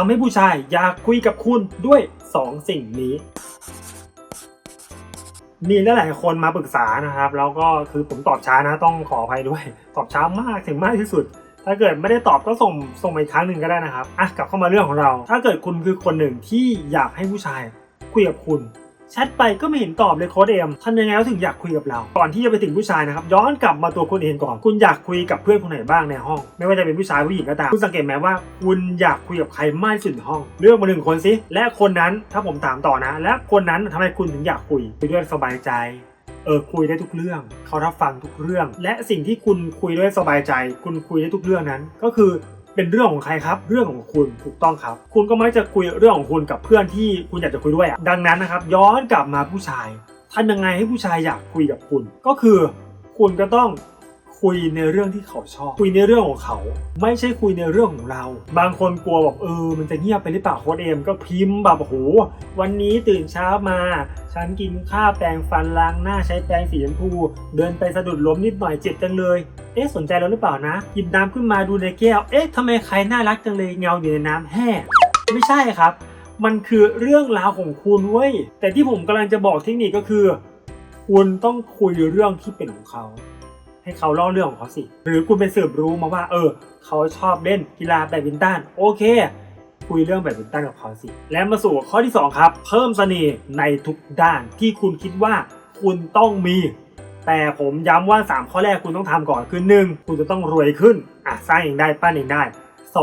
ทำให้ผู้ชายอยากคุยกับคุณด้วย 2 สิ่งนี้ มีหลายคนมาปรึกษานะครับ แล้วก็คือผมตอบช้านะต้องขออภัยด้วย ตอบช้ามากถึงมากที่สุด ถ้าเกิดไม่ได้ตอบก็ส่งส่งไปอีกครั้งหนึ่งก็ได้นะครับอะกลับเข้ามาเรื่องของเรา ถ้าเกิดคุณคือคนหนึ่งที่อยากให้ผู้ชายคุยกับคุณ แชทไปก็ไม่เห็นตอบเลยโค้ดเอ็มทำยังไงถึงอยากคุยกับเรา ก่อนที่จะไปถึงผู้ชายนะครับย้อนกลับมาตัวคุณเองก่อน คุณอยากคุยกับเพื่อนคนไหนบ้างในห้อง ไม่ว่าจะเป็นผู้ชายผู้หญิงก็ตามคุณสังเกตไหมว่า คุณอยากคุยกับใครมากที่สุดในห้อง เลือกมาหนึ่งคนสิและคนนั้นถ้าผมถามต่อนะ และคนนั้นทำไมคุณถึงอยากคุยคุยด้วยสบายใจเออคุยได้ทุกเรื่อง เขารับฟังทุกเรื่อง และสิ่งที่คุณคุยด้วยสบายใจ คุณคุยได้ทุกเรื่องนั้น ก็คือ เป็นเรื่องของใครครับ เรื่องของคุณถูกต้องครับ คุณก็ไม่จะคุยเรื่องของคุณกับเพื่อนที่คุณอยากจะคุยด้วยอะดังนั้นนะครับ ย้อนกลับมาผู้ชายทำยังไงให้ผู้ชายอยากคุยกับคุณ ก็คือ คุณก็ต้อง คุยในเรื่องที่เขาชอบ คุยในเรื่องของเขา ไม่ใช่คุยในเรื่องของเรา บางคนกลัวแบบเออ มันจะเงียบไปหรือเปล่าโค้ดเอมก็พิมพ์แบบโอ้โหวันนี้ตื่นเช้ามา ฉันกินข้าวแปรงฟันล้างหน้าใช้แปรงสีชมพู เดินไปสะดุดล้มนิดหน่อยเจ็บจังเลย เอ๊ะสนใจเราหรือเปล่านะหยิบน้ำขึ้นมาดูในแก้ว เอ๊ะทำไมใครน่ารักจังเลยเงาอยู่ในน้ำแห้ไม่ใช่ครับ มันคือเรื่องราวของคุณเว้ยแต่ที่ผมกำลังจะบอกเทคนิคก็คือ คุณต้องคุยเรื่องที่เป็นของเขา ให้เขาเล่าเรื่องของเขาสิ หรือคุณไปสืบรู้มาว่า เออ เขาชอบเล่นกีฬาแบดมินตันโอเค คุยเรื่องแบดมินตันกับเขาสิ และมาสู่ข้อที่ 2 ครับ เพิ่มเสน่ห์ในทุกด้านที่คุณคิดว่าคุณต้องมี แต่ผมย้ำว่า 3 ข้อแรกคุณต้องทำก่อนคือ 1. คุณจะต้องรวยขึ้นอะสร้างเองได้ปั้นเองได้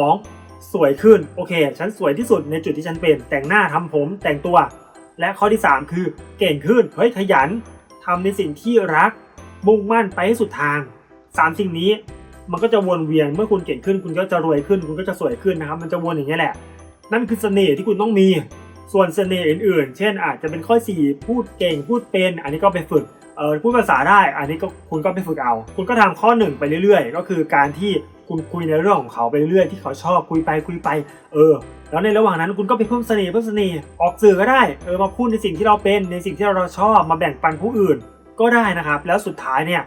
2. สวยขึ้นโอเค ฉันสวยที่สุดในจุดที่ฉันเป็นแต่งหน้าทำผมแต่งตัว และข้อที่ 3 คือเก่งขึ้นเฮ้ยขยันทำในสิ่งที่รัก มุ่งมั่นไปให้สุดทาง 3 สิ่งนี้มันก็จะวนเวียนเมื่อคุณเก่งขึ้น คุณก็จะรวยขึ้น คุณก็จะสวยขึ้นนะครับ มันจะวนอย่างนี้แหละ นั่นคือเสน่ห์ที่คุณต้องมี ส่วนเสน่ห์อื่น ๆ เช่น อาจจะเป็นข้อ 4 พูดเก่งพูดเป็น อันนี้ก็ไปฝึกเออพูดภาษาได้ อันนี้ก็คุณก็ไปฝึกเอา คุณก็ทำข้อ1ไปเรื่อย ๆ ก็คือการที่คุณคุยในเรื่องของเขาไปเรื่อยๆที่เขาชอบคุยไปคุยไป เออ แล้วในระหว่างนั้นคุณก็ไปเพิ่มเสน่ห์เพิ่มเสน่ห์ออกสื่อก็ได้ เออมาพูดในสิ่งที่เราเป็นในสิ่งที่เราชอบมาแบ่งปันผู้อื่น ก็ได้นะครับ แล้วสุดท้ายเนี่ย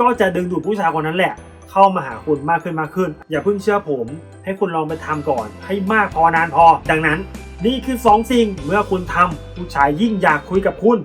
ก็จะดึงดูดผู้ชายคนนั้นแหละ เข้ามาหาคุณมากขึ้นมากขึ้น อย่าเพิ่งเชื่อผม ให้คุณลองไปทำก่อน ให้มากพอนานพอ ดังนั้น นี่คือ 2 สิ่งเมื่อคุณทำผู้ชายยิ่งอยากคุยกับคุณ